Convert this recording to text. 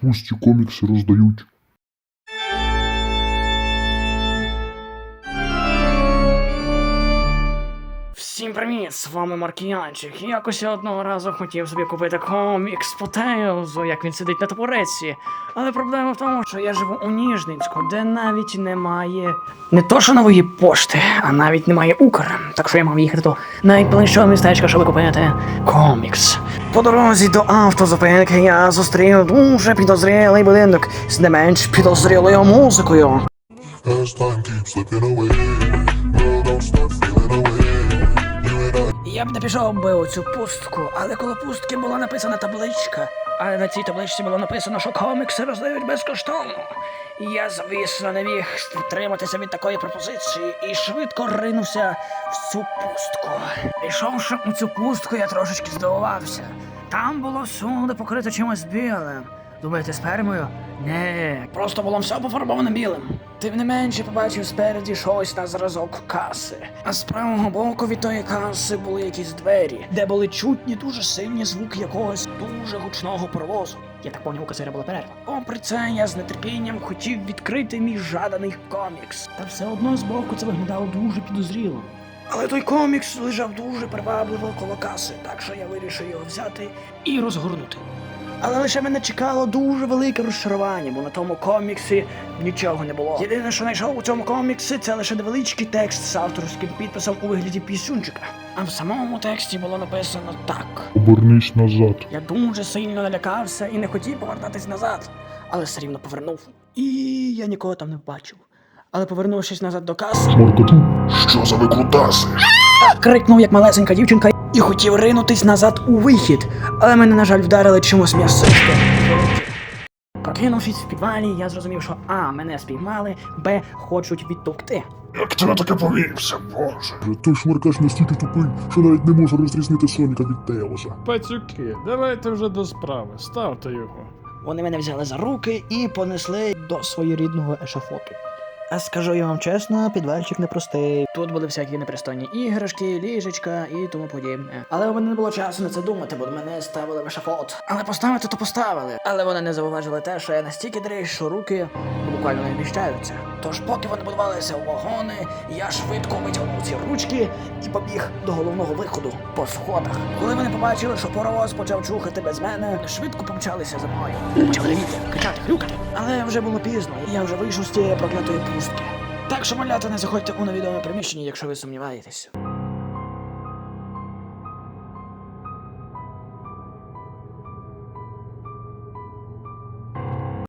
пусті комікси роздають. Всім привіт, з вами Маркіянчик. Якось я одного разу хотів собі купити комікс по Тейлзу, як він сидить на табуреці. Але проблема в тому, що я живу у Ніжницьку, де навіть немає не то що нової пошти, а навіть немає Укр. Так що я мав їхати до найближчого містечка, щоб купити комікс. По дорозі до автозупинки я зустрів дуже підозрілий будинок з не менш підозрілою музикою. As time keeps slipping away, girl, don't start feeling away. Я б не пішов би у цю пустку, але коло пустки була написана табличка, а на цій табличці було написано, що комікси роздають безкоштовно. Я, звісно, не міг втриматися від такої пропозиції і швидко ринувся в цю пустку. Пішовши у цю пустку, я трошечки здивувався. Там було всюди покрито чимось білим. Думаєте, спермою? Не, просто було все пофарбоване білим. Тим не менше побачив спереді щось на зразок каси. А з правого боку від тої каси були якісь двері, де були чутні дуже сильні звуки якогось дуже гучного паровозу. Я так поняв, у касира була перерва. Попри це, я з нетерпінням хотів відкрити мій жаданий комікс. Та все одно збоку це виглядало дуже підозріло. Але той комікс лежав дуже привабливо коло каси, так що я вирішив його взяти і розгорнути. Але лише мене чекало дуже велике розчарування, бо на тому коміксі нічого не було. Єдине, що знайшов у цьому коміксі, це лише невеличкий текст з авторським підписом у вигляді пісюнчика. А в самому тексті було написано так. обернись назад. Я дуже сильно налякався і не хотів повертатись назад, але все рівно повернув. І я нікого там не бачив. Але повернувшись назад до каси, Сморкоту. Що за викрутаси? крикнув як малесенька дівчинка і хотів ринутись назад у вихід, але мене, на жаль, вдарили чимось м'ясистим. Прокинувшись в підвалі, я зрозумів, що А. Мене спіймали, Б. Хочуть відтовкти. Як ти на таке повівся, боже? Той шмаркач настільки тупий, що навіть не може розрізнити Соніка від Тейлза. Пацюки, давайте вже до справи, ставте його. Вони мене взяли за руки і понесли до своєрідного ешафоту. А скажу я вам чесно, підвальчик непростий. Тут були всякі непристойні іграшки, ліжечка і тому подібне. Але у мене не було часу на це думати, бо мене ставили в ешафот. Але поставити то поставили. Але вони не зауважили те, що я настільки дрищ, що руки буквально не вміщаються. Тож, поки вони будувалися в вагони, я швидко витягнув ці ручки і побіг до головного виходу по сходах. Коли вони побачили, що паровоз почав чухати без мене, швидко помчалися за мною. Почали віти, кричати, хрюкати. Але вже було пізно, і я вже вийшов з цієї проклятої пустки. Так що, маляти не заходьте у невідоме приміщення, якщо ви сумніваєтесь.